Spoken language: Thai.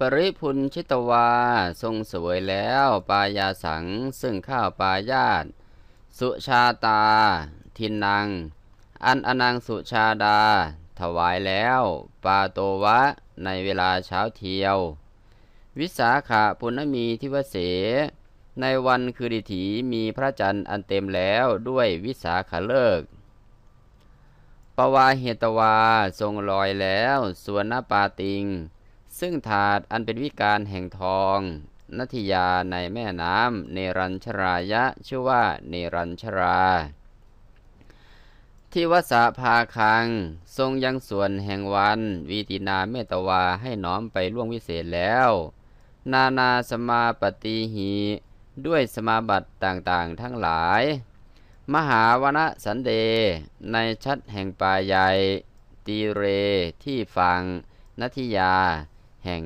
ปริพุนชิตวาทรงสวยแล้วปายาสังซึ่งข้าวปายาตสุชาตา ทินนางอันอนังสุชาดา ถวายแล้ว ปาโตวะ ในเวลาเช้าเที่ยว วิสาขาปุณมีทิวเส ในวันคือดิถีมีพระจันทร์อันเต็มแล้วด้วยวิสาขาเลิกปวาเหตวาทรงลอยแล้วสวนนปาติง ซึ่งถาดอันเป็นวิการแห่งทองนัทิยาในแม่น้ำเนรัญชรายะ ชื่อว่าเนรัญชรา ที่วสาภาคัง ทรงยังส่วนแห่งวัน วีตินาเมตวาให้น้อมไปล่วงวิเศษแล้ว นานาสมาปฏิหีด้วยสมาบัติต่างๆทั้งหลาย มหาวณสันเด ในชัดแห่งป่าใหญ่ ตีเรที่ฟังนัทิยา